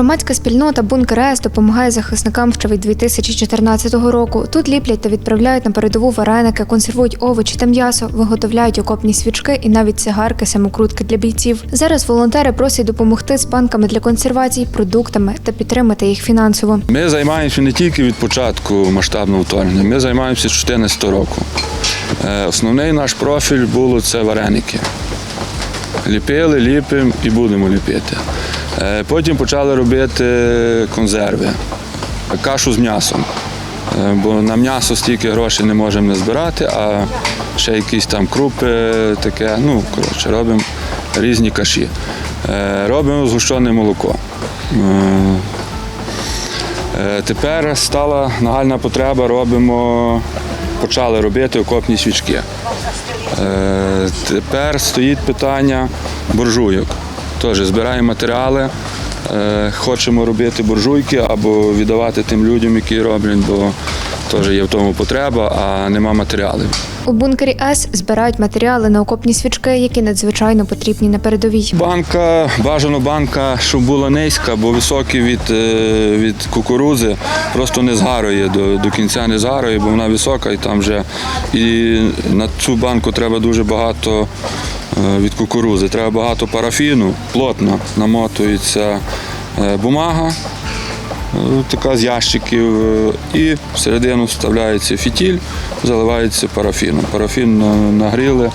Громадська спільнота Бункер ЕС допомагає захисникам ще від 2014 року. Тут ліплять та відправляють на передову вареники, консервують овочі та м'ясо, виготовляють окопні свічки і навіть цигарки, самокрутки для бійців. Зараз волонтери просять допомогти з банками для консервації, продуктами та підтримати їх фінансово. Ми займаємося не тільки від початку масштабного вторгнення, ми займаємося з 2014 року. Е, Основний наш профіль було це вареники. Ліпили, ліпимо і будемо ліпити. Е, Потім почали робити консерви, кашу з м'ясом. Е, Бо на м'ясо стільки грошей не можемо не збирати, а ще якісь там крупи, таке. Ну, коротше, робимо різні каші. Е, Робимо згущене молоко. Тепер стала нагальна потреба, робимо, почали робити окопні свічки. Тепер стоїть питання буржуйок. Теж збираємо матеріали, е, хочемо робити буржуйки або віддавати тим людям, які роблять, бо теж є в тому потреба, а нема матеріалів. У бункері С збирають матеріали на окопні свічки, які надзвичайно потрібні на передовій. Банка, бажано банка, щоб була низька, бо високі від, е, від кукурудзи просто не згарує до, до кінця не згарує, бо вона висока і там вже і на цю банку треба дуже багато від кукурузи. Треба багато парафіну, плотно намотується е, бумага. Така з ящиків, е, і всередину вставляється фітіль, заливається парафіном. Парафін нагріли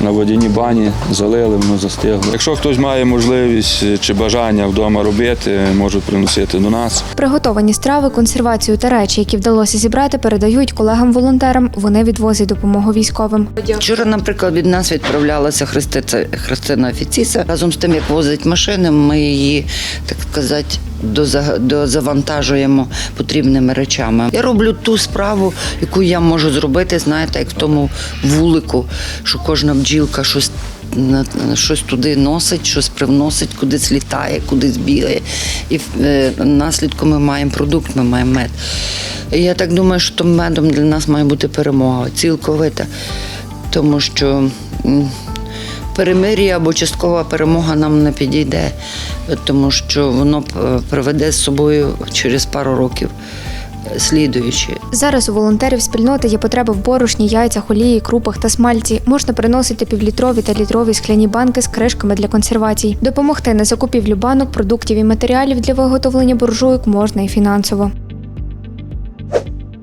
на водяній бані, залили, воно застигло. Якщо хтось має можливість чи бажання вдома робити, можуть приносити до нас. Приготовані страви, консервацію та речі, які вдалося зібрати, передають колегам-волонтерам. Вони відвозять допомогу військовим. Вчора, наприклад, від нас відправлялася Христина Офіціса. Разом з тим, як возить машини, ми її, так сказати, дозавантажуємо потрібними речами. Я роблю ту справу, яку я можу зробити, знаєте, як в тому вулику, що кожна бджілка щось. Щось туди носить, щось привносить, кудись літає, кудись бігає. І е, наслідком ми маємо продукт, ми маємо мед. І я так думаю, що медом для нас має бути перемога цілковита тому що перемир'я або часткова перемога нам не підійде, тому що воно е, приведе з собою через пару років е, слідуючі. Зараз у волонтерів спільноти є потреба в борошні, яйцях, олії, крупах та смальці. Можна приносити півлітрові та літрові скляні банки з кришками для консервацій. Допомогти на закупівлю банок, продуктів і матеріалів для виготовлення буржуйок можна і фінансово.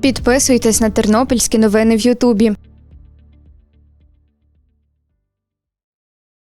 Підписуйтесь на тернопільські новини в Ютубі.